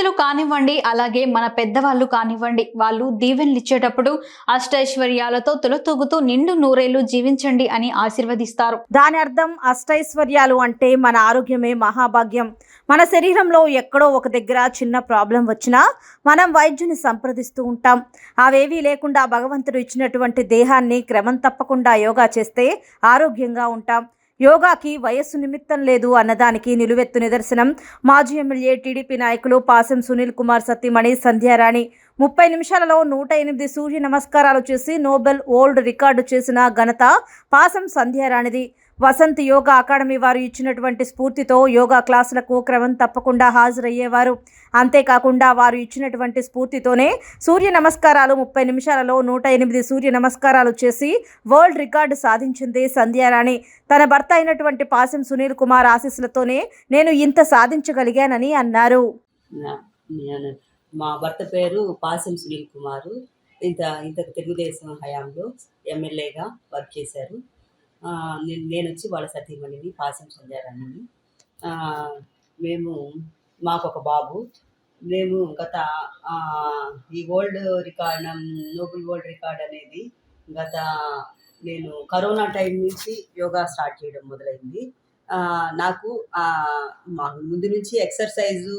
విద్యార్థులు కానివ్వండి అలాగే మన పెద్దవాళ్ళు కానివ్వండి వాళ్ళు దీవెనలు ఇచ్చేటప్పుడు అష్టైశ్వర్యాలతో తులతూగుతూ నిండు నూరేళ్ళు జీవించండి అని ఆశీర్వదిస్తారు. దాని అర్థం అష్టైశ్వర్యాలు అంటే మన ఆరోగ్యమే మహాభాగ్యం. మన శరీరంలో ఎక్కడో ఒక దగ్గర చిన్న ప్రాబ్లం వచ్చినా మనం వైద్యుని సంప్రదిస్తూ ఉంటాం. అవేవీ లేకుండా భగవంతుడు ఇచ్చినటువంటి దేహాన్ని క్రమం తప్పకుండా యోగా చేస్తే ఆరోగ్యంగా ఉంటాం. యోగాకి వయస్సు నిమిత్తం లేదు అన్నదానికి నిలువెత్తు నిదర్శనం. మాజీ ఎమ్మెల్యే టీడీపీ నాయకులు పాసం సునీల్ కుమార్ సత్యమణి సంధ్యారాణి ముప్పై నిమిషాలలో నూట ఎనిమిది సూర్య నమస్కారాలు చేసి నోబెల్ ఓల్డ్ రికార్డు చేసిన ఘనత పాసం సంధ్యారాణిది వసంత్ యోగా అకాడమీ వారు ఇచ్చినటువంటి స్ఫూర్తితో యోగా క్లాసులకు క్రమం తప్పకుండా హాజరయ్యేవారు. అంతేకాకుండా వారు ఇచ్చినటువంటి స్ఫూర్తితోనే సూర్య నమస్కారాలు ముప్పై నిమిషాలలో నూట ఎనిమిది సూర్య నమస్కారాలు చేసి వరల్డ్ రికార్డు సాధించింది సంధ్యారాణి తన భర్త అయినటువంటి పాసం సునీల్ కుమార్ ఆశీస్సులతోనే నేను ఇంత సాధించగలిగానని అన్నారు. మా భర్త పేరు పాసం సునీల్ కుమారు. ఇంత ఇంత తెలుగుదేశం హయాంలో ఎమ్మెల్యేగా వర్క్ చేశారు. నేను నేను వచ్చి వాళ్ళ సతీమణిని పాసం సంధ్యారాణిని. మేము మాకు ఒక బాబు. మేము గత ఈ world record noble world record అనేది గత నేను కరోనా టైం నుంచి యోగా స్టార్ట్ చేయడం మొదలైంది. నాకు మా ముందు నుంచి ఎక్సర్సైజు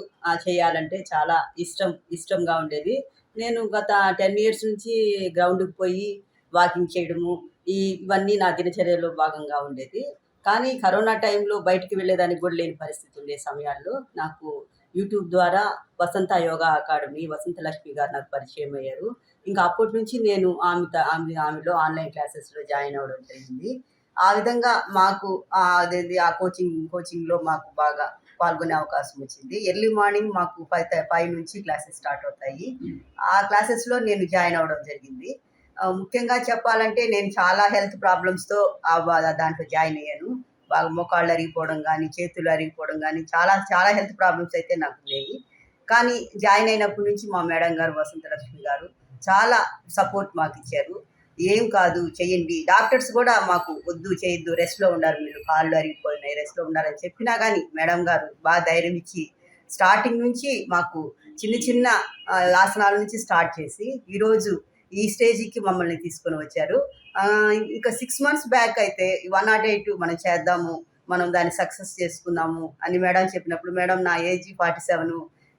చేయాలంటే చాలా ఇష్టం ఇష్టంగా ఉండేది. నేను గత టెన్ ఇయర్స్ నుంచి గ్రౌండ్కి పోయి వాకింగ్ చేయడము ఈ ఇవన్నీ నా దినచర్యలో భాగంగా ఉండేది. కానీ కరోనా టైంలో బయటికి వెళ్ళేదానికి కూడా లేని పరిస్థితి ఉండే సమయాల్లో నాకు యూట్యూబ్ ద్వారా వసంత యోగా అకాడమీ వసంత లక్ష్మి గారు నాకు పరిచయం అయ్యారు. ఇంకా అప్పటి నుంచి నేను ఆమె ఆమె ఆమెలో ఆన్లైన్ క్లాసెస్లో జాయిన్ అవ్వడం జరిగింది. ఆ విధంగా మాకు ఆ అదేంటి ఆ కోచింగ్ కోచింగ్లో మాకు బాగా పాల్గొనే అవకాశం వచ్చింది. ఎర్లీ మార్నింగ్ మాకు ఫైవ్ ఫైవ్ నుంచి క్లాసెస్ స్టార్ట్ అవుతాయి. ఆ క్లాసెస్లో నేను జాయిన్ అవ్వడం జరిగింది. ముఖ్యంగా చెప్పాలంటే నేను చాలా హెల్త్ ప్రాబ్లమ్స్తో దాంట్లో జాయిన్ అయ్యాను. బాగా మోకాళ్ళు అరిగిపోవడం కానీ చేతులు అరిగిపోవడం కానీ చాలా చాలా హెల్త్ ప్రాబ్లమ్స్ అయితే నాకు ఉన్నాయి కానీ జాయిన్ అయినప్పటి నుంచి మా మేడం గారు వసంత లక్ష్మి గారు చాలా సపోర్ట్ మాకు ఇచ్చారు. ఏం కాదు చెయ్యండి డాక్టర్స్ కూడా మాకు వద్దు చేయొద్దు రెస్ట్లో ఉన్నారు మీరు. కాళ్ళు అరిగిపోయినాయి రెస్ట్లో ఉండాలని చెప్పినా కానీ మేడం గారు బాగా ధైర్యం ఇచ్చి స్టార్టింగ్ నుంచి మాకు చిన్న చిన్న ఆసనాల నుంచి స్టార్ట్ చేసి ఈరోజు ఈ స్టేజ్కి మమ్మల్ని తీసుకొని వచ్చారు. ఇంకా సిక్స్ మంత్స్ బ్యాక్ అయితే వన్ నాట్ ఎయిట్ మనం చేద్దాము మనం దాన్ని సక్సెస్ చేసుకుందాము అని మేడం చెప్పినప్పుడు మేడం నా ఏజ్ ఫార్టీ సెవెన్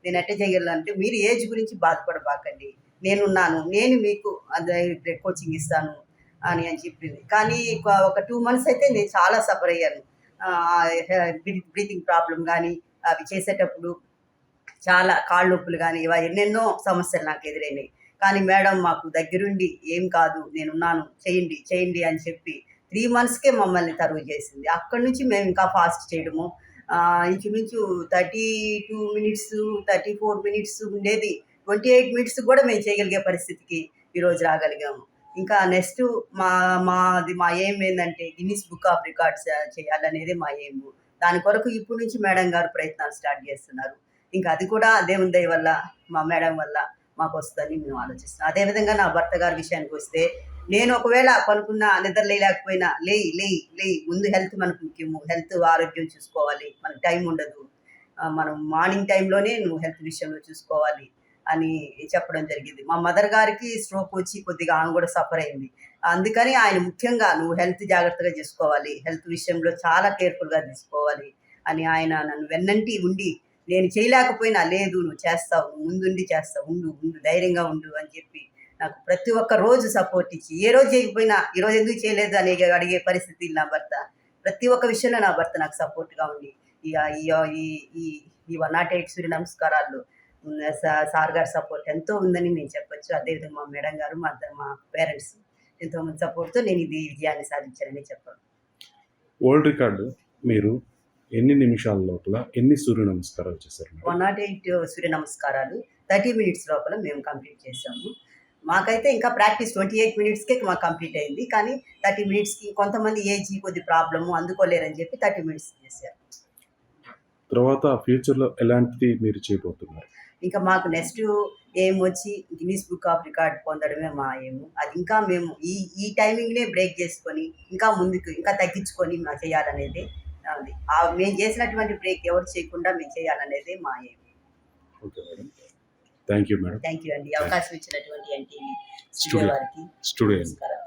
నేను ఎట్ట చేయాలంటే మీరు ఏజ్ గురించి బాధపడబాకండి. నేనున్నాను నేను మీకు అదే కోచింగ్ ఇస్తాను అని అని చెప్పింది. కానీ ఒక- టూ మంత్స్ అయితే నేను చాలా సఫర్ అయ్యాను. బ్రీతింగ్ ప్రాబ్లం కానీ అవి చేసేటప్పుడు చాలా కాళ్ళ నొప్పులు కానీ ఇవ ఎన్నెన్నో సమస్యలు నాకు ఎదురైనాయి. కానీ మేడం మాకు దగ్గరుండి ఏం కాదు నేనున్నాను చేయండి చేయండి అని చెప్పి త్రీ మంత్స్కే మమ్మల్ని తరువు చేసింది. అక్కడి నుంచి మేము ఇంకా ఫాస్ట్ చేయడము. ఇంచుమించు thirty two minutes thirty four minutes ఉండేది. ట్వంటీ ఎయిట్ మినిట్స్ కూడా మేము చేయగలిగే పరిస్థితికి ఈరోజు రాగలిగాము. ఇంకా నెక్స్ట్ మా మాది మా ఏం ఏంటంటే గిన్నిస్ బుక్ ఆఫ్ రికార్డ్స్ చేయాలనేది మా ఏం. దాని కొరకు ఇప్పటి నుంచి మేడం గారు ప్రయత్నాలు స్టార్ట్ చేస్తున్నారు. ఇంకా అది కూడా దేవుని దయ వల్ల మా మేడం వల్ల మాకు వస్తుందని మేము ఆలోచిస్తున్నాం. అదేవిధంగా నా భర్త గారి విషయానికి వస్తే నేను ఒకవేళ పనుకున్న నిద్ర లేకపోయినా లేయి లేయి లేయి ముందు హెల్త్ మనకు ముఖ్యము. హెల్త్ ఆరోగ్యం చూసుకోవాలి. మనకు టైం ఉండదు. మనం మార్నింగ్ టైంలోనే నువ్వు హెల్త్ విషయంలో చూసుకోవాలి. అని చెప్పడం జరిగింది. మా మదర్ గారికి స్ట్రోక్ వచ్చి కొద్దిగా ఆమె కూడా సఫర్ అయింది. అందుకని ఆయన ముఖ్యంగా నువ్వు హెల్త్ జాగ్రత్తగా చేసుకోవాలి హెల్త్ విషయంలో చాలా కేర్ఫుల్గా తీసుకోవాలి అని ఆయన నన్ను వెన్నంటి ఉండి నేను చేయలేకపోయినా లేదు నువ్వు చేస్తావు నువ్వు ముందుండి చేస్తావు ఉండు ఉండు ధైర్యంగా ఉండు అని చెప్పి నాకు ప్రతి ఒక్క రోజు సపోర్ట్ ఇచ్చి ఏ రోజు చేయకపోయినా ఈ రోజు ఎందుకు చేయలేదు అని అడిగే పరిస్థితి నా భర్త. ప్రతి ఒక్క విషయంలో నా భర్త నాకు సపోర్ట్గా ఉండి ఈ ఈ ఈ ఈ వన్ నాట్ ఎయిట్ సూర్య నమస్కారాలు సార్ గారి సపోర్ట్ ఎంతో ఉందని నేను చెప్పొచ్చు. అదేవిధంగా మా మేడం గారు మా మా పేరెంట్స్ ఎంతో మంది సపోర్ట్తో నేను ఇది విజయాన్ని సాధించానని చెప్పాను. వరల్డ్ రికార్డు మీరు ఎన్ని నిమిషాల లోపల ఎన్ని సూర్య నమస్కారాలు చేశారు? వన్ నాట్ ఎయిట్ సూర్య నమస్కారాలు థర్టీ మినిట్స్ లోపల మేము కంప్లీట్ చేసాము మాకైతే ఇంకా ప్రాక్టీస్ ట్వంటీ ఎయిట్ మినిట్స్కే మాకు కంప్లీట్ అయింది. కానీ థర్టీ మినిట్స్కి కొంతమంది ఏజ్ కొద్ది ప్రాబ్లము అందుకోలేరని చెప్పి థర్టీ మినిట్స్ చేశారు. తర్వాత ఫ్యూచర్లో ఎలాంటిది మీరు చేయబోతున్నారు? ఇంకా మాకు నెక్స్ట్ ఏం వచ్చి గిన్నీస్ బుక్ ఆఫ్ రికార్డ్ పొందడమే మా ఏము అది ఇంకా మేము ఈ ఈ టైమింగ్నే బ్రేక్ చేసుకొని ఇంకా ముందుకు ఇంకా తగ్గించుకొని మా చేయాలనేది మేము చేసినటువంటి బ్రేక్ ఎవరు చేయకుండా మేము చేయాలనేది మా ఏం okay madam thank you madam thank you అండి. అవకాశం ఇచ్చినటువంటి ఎన్టీవీ. స్టూడియో వారికి స్టూడియో నమస్కారం.